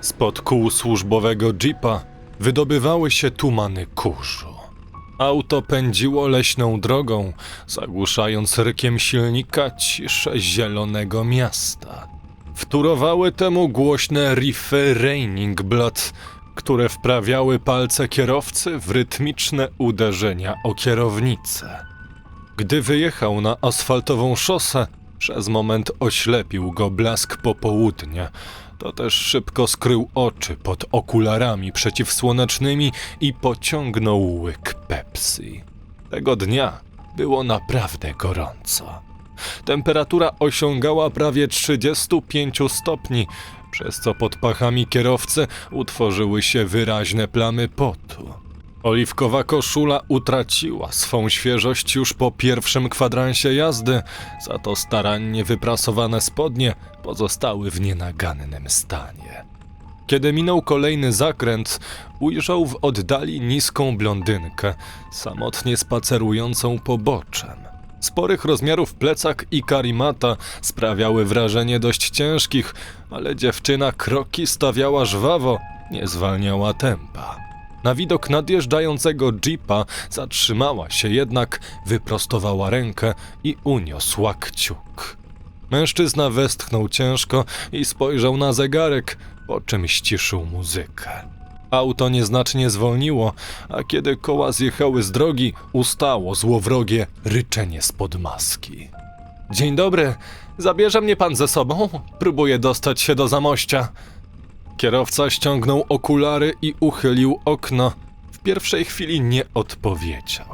Spod kół służbowego jeepa wydobywały się tumany kurzu. Auto pędziło leśną drogą, zagłuszając rykiem silnika ciszę zielonego miasta. Wtórowały temu głośne riffy Raining Blood, które wprawiały palce kierowcy w rytmiczne uderzenia o kierownicę. Gdy wyjechał na asfaltową szosę, przez moment oślepił go blask popołudnia. To też szybko skrył oczy pod okularami przeciwsłonecznymi i pociągnął łyk Pepsi. Tego dnia było naprawdę gorąco. Temperatura osiągała prawie 35 stopni, przez co pod pachami kierowcy utworzyły się wyraźne plamy potu. Oliwkowa koszula utraciła swą świeżość już po pierwszym kwadransie jazdy, za to starannie wyprasowane spodnie pozostały w nienagannym stanie. Kiedy minął kolejny zakręt, ujrzał w oddali niską blondynkę, samotnie spacerującą poboczem. Sporych rozmiarów plecak i karimata sprawiały wrażenie dość ciężkich, ale dziewczyna kroki stawiała żwawo, nie zwalniała tempa. Na widok nadjeżdżającego jeepa zatrzymała się jednak, wyprostowała rękę i uniosła kciuk. Mężczyzna westchnął ciężko i spojrzał na zegarek, po czym ściszył muzykę. Auto nieznacznie zwolniło, a kiedy koła zjechały z drogi, ustało złowrogie ryczenie spod maski. Dzień dobry, zabierze mnie pan ze sobą? Próbuję dostać się do zamościa. Kierowca ściągnął okulary i uchylił okno. W pierwszej chwili nie odpowiedział.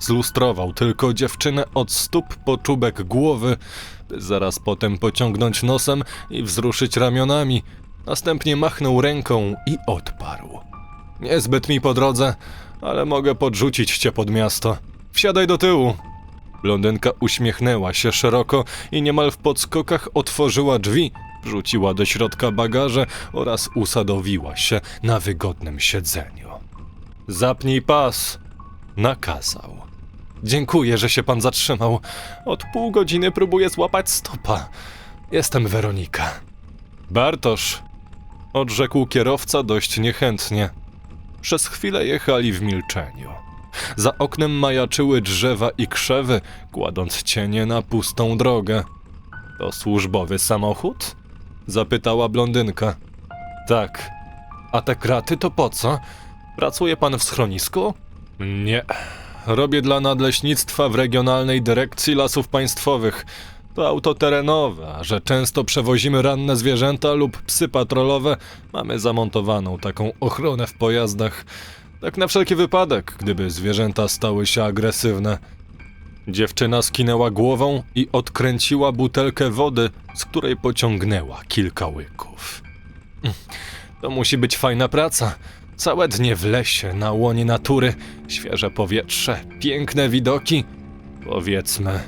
Zlustrował tylko dziewczynę od stóp po czubek głowy, by zaraz potem pociągnąć nosem i wzruszyć ramionami. Następnie machnął ręką i odparł. Niezbyt mi po drodze, ale mogę podrzucić cię pod miasto. Wsiadaj do tyłu. Blondynka uśmiechnęła się szeroko i niemal w podskokach otworzyła drzwi, wrzuciła do środka bagaże oraz usadowiła się na wygodnym siedzeniu. Zapnij pas, nakazał. Dziękuję, że się pan zatrzymał. Od pół godziny próbuję złapać stopa. Jestem Weronika. Bartosz, odrzekł kierowca dość niechętnie. Przez chwilę jechali w milczeniu. Za oknem majaczyły drzewa i krzewy, kładąc cienie na pustą drogę. To służbowy samochód? Zapytała blondynka. Tak. A te kraty to po co? Pracuje pan w schronisku? Nie. Robię dla nadleśnictwa w Regionalnej Dyrekcji Lasów Państwowych. To auto terenowe, a że często przewozimy ranne zwierzęta lub psy patrolowe, mamy zamontowaną taką ochronę w pojazdach. Tak na wszelki wypadek, gdyby zwierzęta stały się agresywne. Dziewczyna skinęła głową i odkręciła butelkę wody, z której pociągnęła kilka łyków. To musi być fajna praca. Całe dnie w lesie, na łonie natury, świeże powietrze, piękne widoki. Powiedzmy.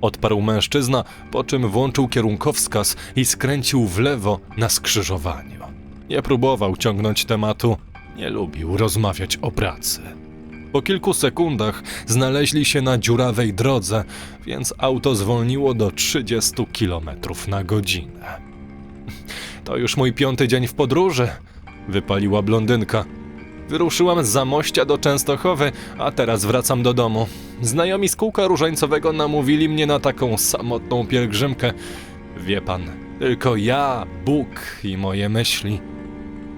Odparł mężczyzna, po czym włączył kierunkowskaz i skręcił w lewo na skrzyżowaniu. Nie próbował ciągnąć tematu, nie lubił rozmawiać o pracy. Po kilku sekundach znaleźli się na dziurawej drodze, więc auto zwolniło do 30 km na godzinę. To już mój piąty dzień w podróży, wypaliła blondynka. Wyruszyłam z Zamościa do Częstochowy, a teraz wracam do domu. Znajomi z kółka różańcowego namówili mnie na taką samotną pielgrzymkę. Wie pan, tylko ja, Bóg i moje myśli.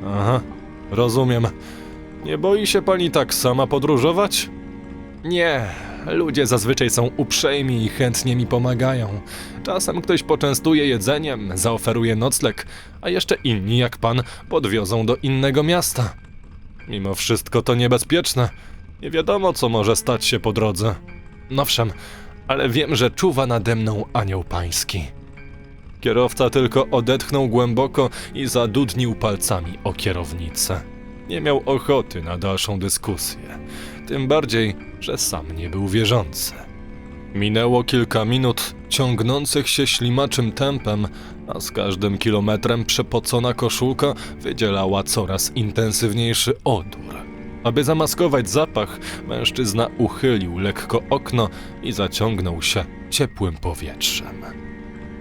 Aha, rozumiem. Nie boi się pani tak sama podróżować? Nie, ludzie zazwyczaj są uprzejmi i chętnie mi pomagają. Czasem ktoś poczęstuje jedzeniem, zaoferuje nocleg, a jeszcze inni, jak pan, podwiozą do innego miasta. Mimo wszystko to niebezpieczne. Nie wiadomo, co może stać się po drodze. Nowszem, ale wiem, że czuwa nade mną anioł pański. Kierowca tylko odetchnął głęboko i zadudnił palcami o kierownicę. Nie miał ochoty na dalszą dyskusję. Tym bardziej, że sam nie był wierzący. Minęło kilka minut ciągnących się ślimaczym tempem, a z każdym kilometrem przepocona koszulka wydzielała coraz intensywniejszy odór. Aby zamaskować zapach, mężczyzna uchylił lekko okno i zaciągnął się ciepłym powietrzem.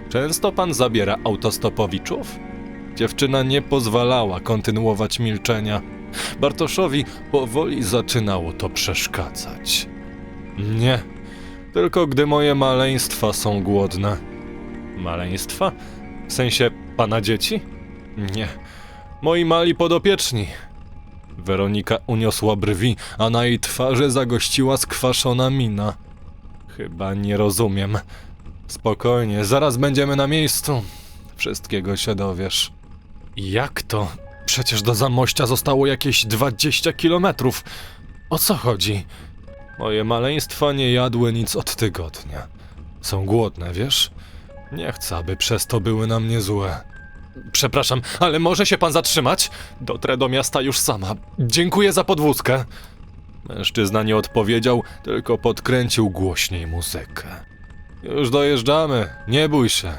Często pan zabiera autostopowiczów? Dziewczyna nie pozwalała kontynuować milczenia. Bartoszowi powoli zaczynało to przeszkadzać. Nie, tylko gdy moje maleństwa są głodne. Maleństwa? W sensie pana dzieci? Nie, moi mali podopieczni. Weronika uniosła brwi, a na jej twarzy zagościła skwaszona mina. Chyba nie rozumiem. Spokojnie, zaraz będziemy na miejscu. Wszystkiego się dowiesz. Jak to? Przecież do Zamościa zostało jakieś 20 kilometrów. O co chodzi? Moje maleństwa nie jadły nic od tygodnia. Są głodne, wiesz? Nie chcę, aby przez to były na mnie złe. Przepraszam, ale może się pan zatrzymać? Dotrę do miasta już sama. Dziękuję za podwózkę. Mężczyzna nie odpowiedział, tylko podkręcił głośniej muzykę. Już dojeżdżamy, nie bój się.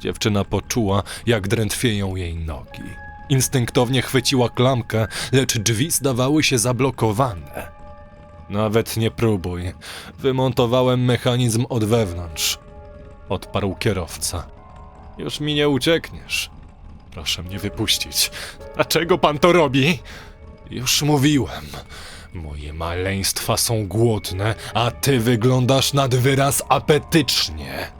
Dziewczyna poczuła, jak drętwieją jej nogi. Instynktownie chwyciła klamkę, lecz drzwi zdawały się zablokowane. Nawet nie próbuj. Wymontowałem mechanizm od wewnątrz. Odparł kierowca. Już mi nie uciekniesz. Proszę mnie wypuścić. Dlaczego pan to robi? Już mówiłem. Moje maleństwa są głodne, a ty wyglądasz nad wyraz apetycznie.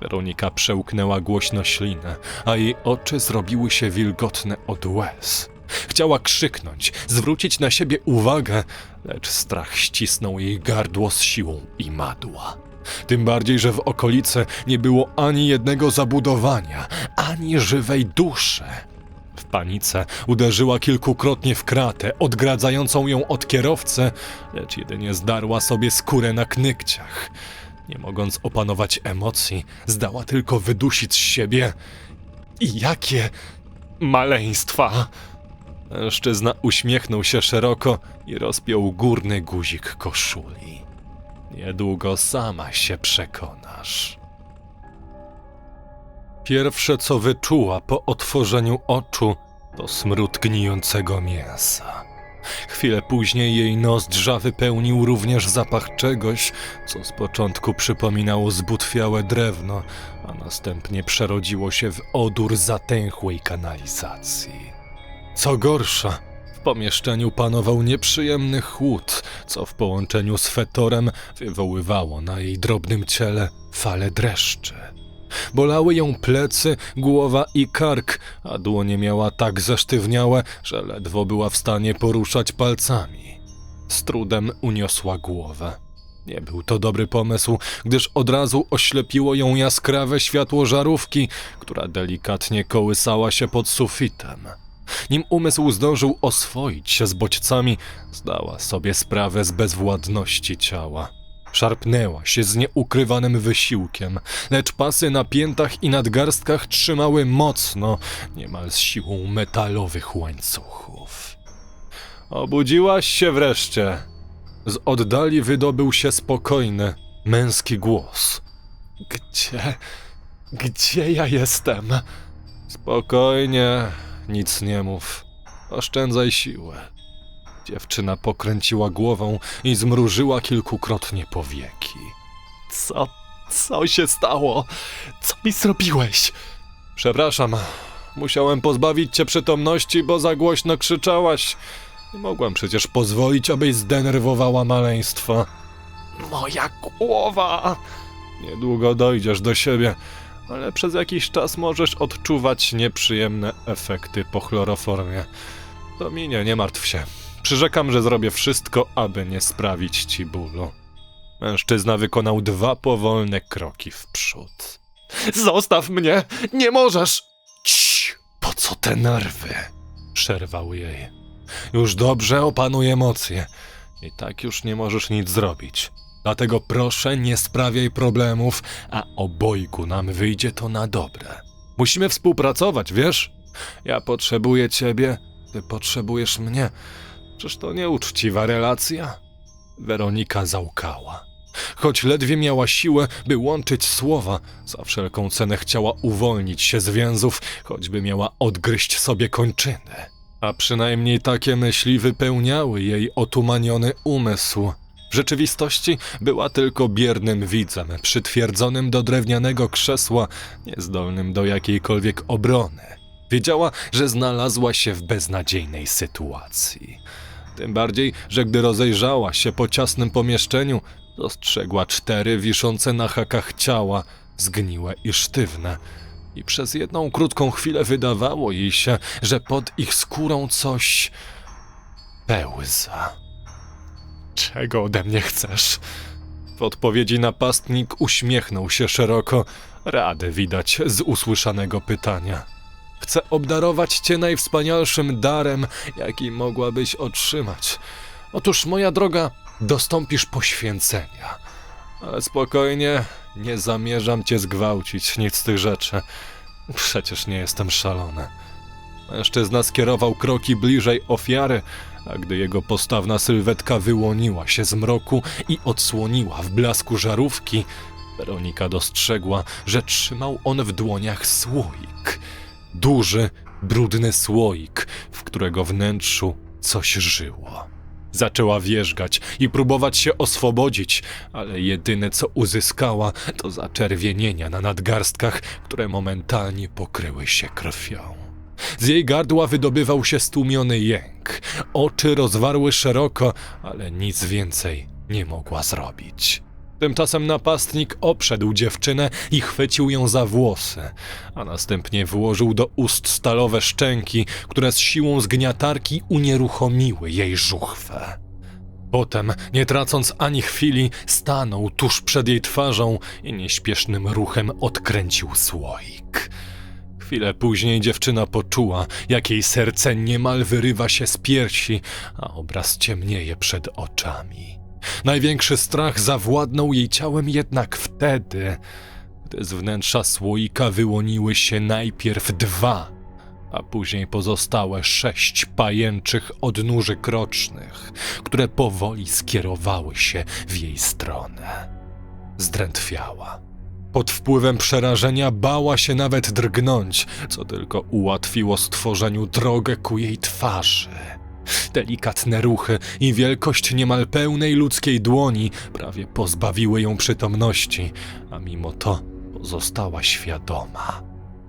Weronika przełknęła głośno ślinę, a jej oczy zrobiły się wilgotne od łez. Chciała krzyknąć, zwrócić na siebie uwagę, lecz strach ścisnął jej gardło z siłą i madła. Tym bardziej, że w okolicy nie było ani jednego zabudowania, ani żywej duszy. W panice uderzyła kilkukrotnie w kratę, odgradzającą ją od kierowcy, lecz jedynie zdarła sobie skórę na knykciach. Nie mogąc opanować emocji, zdała tylko wydusić z siebie. I jakie maleństwa! Mężczyzna uśmiechnął się szeroko i rozpiął górny guzik koszuli. Niedługo sama się przekonasz. Pierwsze, co wyczuła po otworzeniu oczu, to smród gnijącego mięsa. Chwilę później jej nozdrza wypełnił również zapach czegoś, co z początku przypominało zbutwiałe drewno, a następnie przerodziło się w odór zatęchłej kanalizacji. Co gorsza, w pomieszczeniu panował nieprzyjemny chłód, co w połączeniu z fetorem wywoływało na jej drobnym ciele fale dreszczy. Bolały ją plecy, głowa i kark, a dłonie miała tak zesztywniałe, że ledwo była w stanie poruszać palcami. Z trudem uniosła głowę. Nie był to dobry pomysł, gdyż od razu oślepiło ją jaskrawe światło żarówki, która delikatnie kołysała się pod sufitem. Nim umysł zdążył oswoić się z bodźcami, zdała sobie sprawę z bezwładności ciała. Szarpnęła się z nieukrywanym wysiłkiem, lecz pasy na piętach i nadgarstkach trzymały mocno, niemal z siłą metalowych łańcuchów. Obudziłaś się wreszcie. Z oddali wydobył się spokojny, męski głos. Gdzie. Gdzie ja jestem? Spokojnie, nic nie mów. Oszczędzaj siłę. Dziewczyna pokręciła głową i zmrużyła kilkukrotnie powieki. Co, co się stało? Co mi zrobiłeś? Przepraszam, musiałem pozbawić cię przytomności, bo za głośno krzyczałaś. Nie mogłem przecież pozwolić, abyś zdenerwowała maleństwa. Moja głowa! Niedługo dojdziesz do siebie, ale przez jakiś czas możesz odczuwać nieprzyjemne efekty po chloroformie. To minie, nie martw się. Przyrzekam, że zrobię wszystko, aby nie sprawić ci bólu. Mężczyzna wykonał dwa powolne kroki w przód. Zostaw mnie! Nie możesz! Cii, po co te nerwy? Przerwał jej. Już dobrze opanuj emocje. I tak już nie możesz nic zrobić. Dlatego proszę, nie sprawiaj problemów, a obojgu nam wyjdzie to na dobre. Musimy współpracować, wiesz? Ja potrzebuję ciebie, ty potrzebujesz mnie. Czyż to nieuczciwa relacja? Weronika załkała. Choć ledwie miała siłę, by łączyć słowa, za wszelką cenę chciała uwolnić się z więzów, choćby miała odgryźć sobie kończyny. A przynajmniej takie myśli wypełniały jej otumaniony umysł. W rzeczywistości była tylko biernym widzem, przytwierdzonym do drewnianego krzesła, niezdolnym do jakiejkolwiek obrony. Wiedziała, że znalazła się w beznadziejnej sytuacji. Tym bardziej, że gdy rozejrzała się po ciasnym pomieszczeniu, dostrzegła cztery wiszące na hakach ciała, zgniłe i sztywne. I przez jedną krótką chwilę wydawało jej się, że pod ich skórą coś pełza. Czego ode mnie chcesz? W odpowiedzi napastnik uśmiechnął się szeroko, radę widać z usłyszanego pytania. Chcę obdarować cię najwspanialszym darem, jaki mogłabyś otrzymać. Otóż, moja droga, dostąpisz poświęcenia. Ale spokojnie, nie zamierzam cię zgwałcić, nic z tych rzeczy. Przecież nie jestem szalony. Mężczyzna skierował kroki bliżej ofiary, a gdy jego postawna sylwetka wyłoniła się z mroku i odsłoniła w blasku żarówki, Weronika dostrzegła, że trzymał on w dłoniach słoik. Duży, brudny słoik, w którego wnętrzu coś żyło. Zaczęła wierzgać i próbować się oswobodzić, ale jedyne co uzyskała to zaczerwienienia na nadgarstkach, które momentalnie pokryły się krwią. Z jej gardła wydobywał się stłumiony jęk. Oczy rozwarły szeroko, ale nic więcej nie mogła zrobić. Tymczasem napastnik obszedł dziewczynę i chwycił ją za włosy, a następnie włożył do ust stalowe szczęki, które z siłą zgniatarki unieruchomiły jej żuchwę. Potem, nie tracąc ani chwili, stanął tuż przed jej twarzą i nieśpiesznym ruchem odkręcił słoik. Chwilę później dziewczyna poczuła, jak jej serce niemal wyrywa się z piersi, a obraz ciemnieje przed oczami. Największy strach zawładnął jej ciałem jednak wtedy, gdy z wnętrza słoika wyłoniły się najpierw dwa, a później pozostałe sześć pajęczych odnóży krocznych, które powoli skierowały się w jej stronę. Zdrętwiała. Pod wpływem przerażenia bała się nawet drgnąć, co tylko ułatwiło stworzeniu drogę ku jej twarzy. Delikatne ruchy i wielkość niemal pełnej ludzkiej dłoni prawie pozbawiły ją przytomności, a mimo to pozostała świadoma.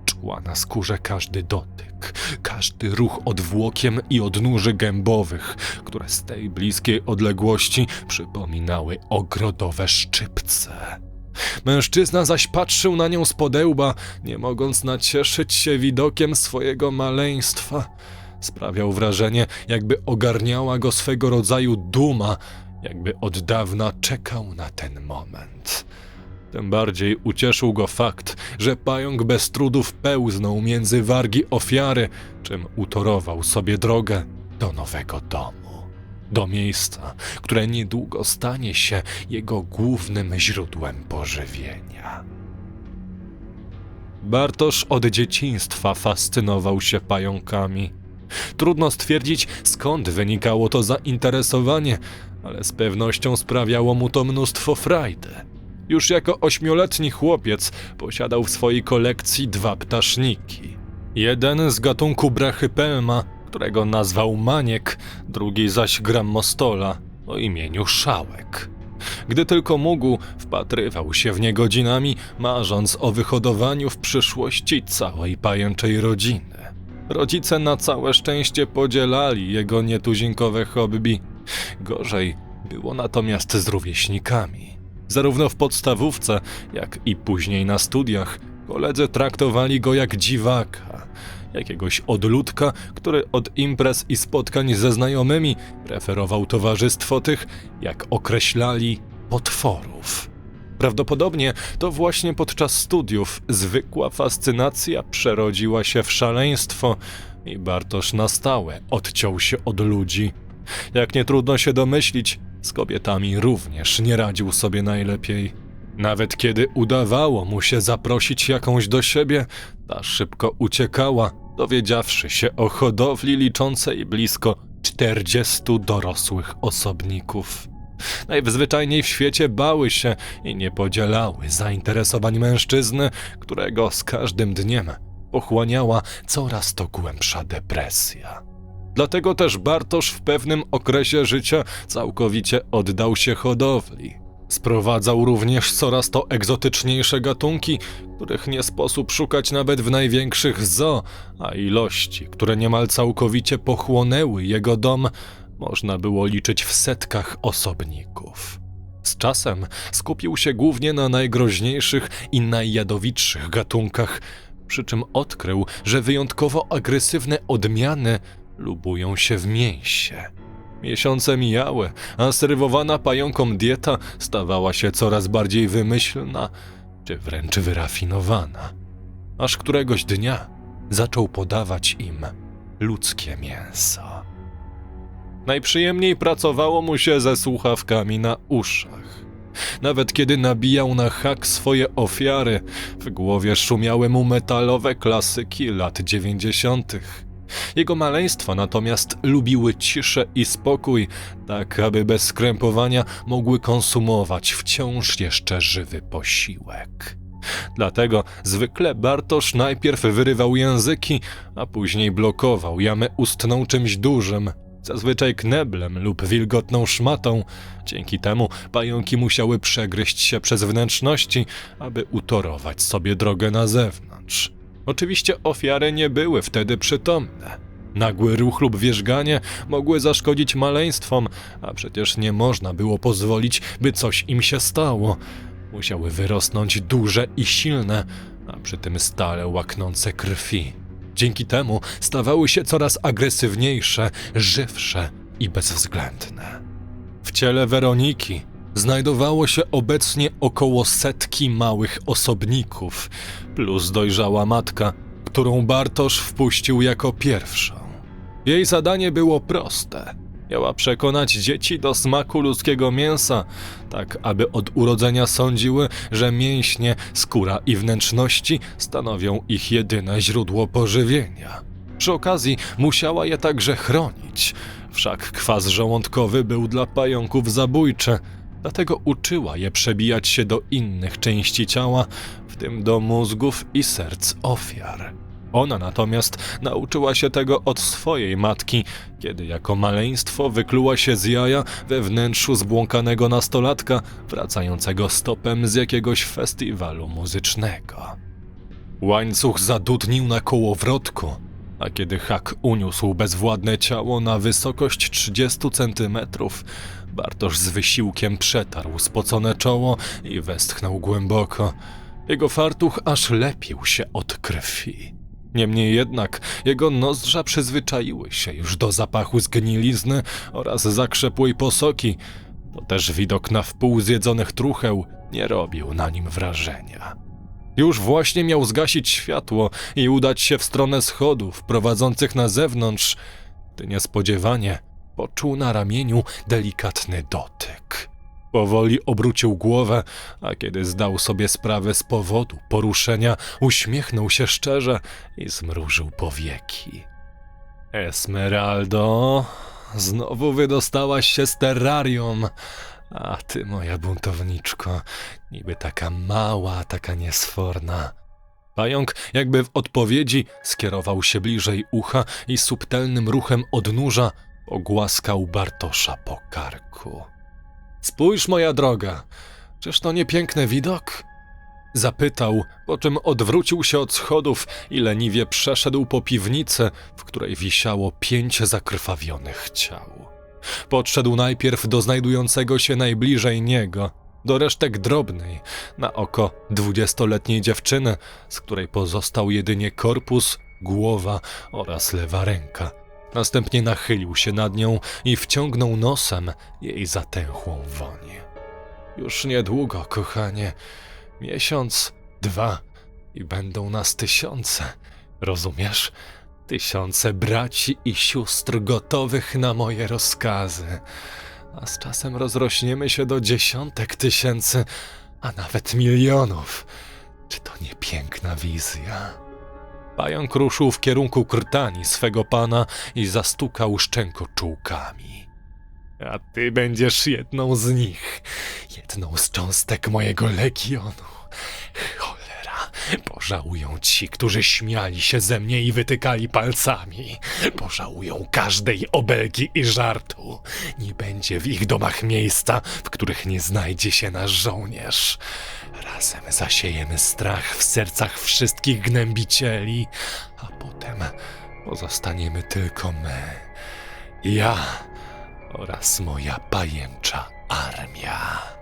Czuła na skórze każdy dotyk, każdy ruch odwłokiem i odnóży gębowych, które z tej bliskiej odległości przypominały ogrodowe szczypce. Mężczyzna zaś patrzył na nią z podełba, nie mogąc nacieszyć się widokiem swojego maleństwa. Sprawiał wrażenie, jakby ogarniała go swego rodzaju duma, jakby od dawna czekał na ten moment. Tym bardziej ucieszył go fakt, że pająk bez trudów pełznął między wargi ofiary, czym utorował sobie drogę do nowego domu. Do miejsca, które niedługo stanie się jego głównym źródłem pożywienia. Bartosz od dzieciństwa fascynował się pająkami. Trudno stwierdzić, skąd wynikało to zainteresowanie, ale z pewnością sprawiało mu to mnóstwo frajdy. Już jako ośmioletni chłopiec posiadał w swojej kolekcji dwa ptaszniki. Jeden z gatunku brachypelma, którego nazwał Maniek, drugi zaś grammostola o imieniu Szałek. Gdy tylko mógł, wpatrywał się w nie godzinami, marząc o wyhodowaniu w przyszłości całej pajęczej rodziny. Rodzice na całe szczęście podzielali jego nietuzinkowe hobby. Gorzej było natomiast z rówieśnikami. Zarówno w podstawówce, jak i później na studiach koledzy traktowali go jak dziwaka, jakiegoś odludka, który od imprez i spotkań ze znajomymi preferował towarzystwo tych, jak określali, potworów. Prawdopodobnie to właśnie podczas studiów zwykła fascynacja przerodziła się w szaleństwo i Bartosz na stałe odciął się od ludzi. Jak nie trudno się domyślić, z kobietami również nie radził sobie najlepiej. Nawet kiedy udawało mu się zaprosić jakąś do siebie, ta szybko uciekała, dowiedziawszy się o hodowli liczącej blisko 40 dorosłych osobników. Najzwyczajniej w świecie bały się i nie podzielały zainteresowań mężczyzny, którego z każdym dniem pochłaniała coraz to głębsza depresja. Dlatego też Bartosz w pewnym okresie życia całkowicie oddał się hodowli. Sprowadzał również coraz to egzotyczniejsze gatunki, których nie sposób szukać nawet w największych zoo, a ilości, które niemal całkowicie pochłonęły jego dom, można było liczyć w setkach osobników. Z czasem skupił się głównie na najgroźniejszych i najjadowitszych gatunkach, przy czym odkrył, że wyjątkowo agresywne odmiany lubują się w mięsie. Miesiące mijały, a serwowana pająkom dieta stawała się coraz bardziej wymyślna, czy wręcz wyrafinowana. Aż któregoś dnia zaczął podawać im ludzkie mięso. Najprzyjemniej pracowało mu się ze słuchawkami na uszach. Nawet kiedy nabijał na hak swoje ofiary, w głowie szumiały mu metalowe klasyki lat dziewięćdziesiątych. Jego maleństwa natomiast lubiły ciszę i spokój, tak aby bez skrępowania mogły konsumować wciąż jeszcze żywy posiłek. Dlatego zwykle Bartosz najpierw wyrywał języki, a później blokował jamę ustną czymś dużym, zazwyczaj kneblem lub wilgotną szmatą. Dzięki temu pająki musiały przegryźć się przez wnętrzności, aby utorować sobie drogę na zewnątrz. Oczywiście ofiary nie były wtedy przytomne. Nagły ruch lub wierzganie mogły zaszkodzić maleństwom, a przecież nie można było pozwolić, by coś im się stało. Musiały wyrosnąć duże i silne, a przy tym stale łaknące krwi. Dzięki temu stawały się coraz agresywniejsze, żywsze i bezwzględne. W ciele Weroniki znajdowało się obecnie około setki małych osobników, plus dojrzała matka, którą Bartosz wpuścił jako pierwszą. Jej zadanie było proste. Miała przekonać dzieci do smaku ludzkiego mięsa, tak aby od urodzenia sądziły, że mięśnie, skóra i wnętrzności stanowią ich jedyne źródło pożywienia. Przy okazji musiała je także chronić, wszak kwas żołądkowy był dla pająków zabójczy, dlatego uczyła je przebijać się do innych części ciała, w tym do mózgów i serc ofiar. Ona natomiast nauczyła się tego od swojej matki, kiedy jako maleństwo wykluła się z jaja we wnętrzu zbłąkanego nastolatka, wracającego stopem z jakiegoś festiwalu muzycznego. Łańcuch zadudnił na kołowrotku, a kiedy hak uniósł bezwładne ciało na wysokość 30 centymetrów, Bartosz z wysiłkiem przetarł spocone czoło i westchnął głęboko. Jego fartuch aż lepił się od krwi. Niemniej jednak jego nozdrza przyzwyczaiły się już do zapachu zgnilizny oraz zakrzepłej posoki. To też widok na wpół zjedzonych trucheł nie robił na nim wrażenia. Już właśnie miał zgasić światło i udać się w stronę schodów prowadzących na zewnątrz, gdy niespodziewanie poczuł na ramieniu delikatny dotyk. Powoli obrócił głowę, a kiedy zdał sobie sprawę z powodu poruszenia, uśmiechnął się szczerze i zmrużył powieki. Esmeraldo, znowu wydostałaś się z terrarium. A ty, moja buntowniczko, niby taka mała, taka niesforna. Pająk, jakby w odpowiedzi, skierował się bliżej ucha i subtelnym ruchem odnóża pogłaskał Bartosza po karku. Spójrz, moja droga, czyż to nie piękny widok? Zapytał, po czym odwrócił się od schodów i leniwie przeszedł po piwnicy, w której wisiało pięć zakrwawionych ciał. Podszedł najpierw do znajdującego się najbliżej niego, do resztek drobnej, na oko dwudziestoletniej dziewczyny, z której pozostał jedynie korpus, głowa oraz lewa ręka. Następnie nachylił się nad nią i wciągnął nosem jej zatęchłą woń. Już niedługo, kochanie, miesiąc, dwa i będą nas tysiące, rozumiesz? Tysiące braci i sióstr gotowych na moje rozkazy. A z czasem rozrośniemy się do dziesiątek tysięcy, a nawet milionów. Czy to nie piękna wizja? Pająk ruszył w kierunku krtani swego pana i zastukał szczękoczułkami. A ty będziesz jedną z nich, jedną z cząstek mojego legionu. Cholera, Pożałują ci, którzy śmiali się ze mnie i wytykali palcami. Pożałują każdej obelgi i żartu. Nie będzie w ich domach miejsca, w których nie znajdzie się nasz żołnierz. Razem zasiejemy strach w sercach wszystkich gnębicieli, a potem pozostaniemy tylko my. Ja oraz moja pajęcza armia.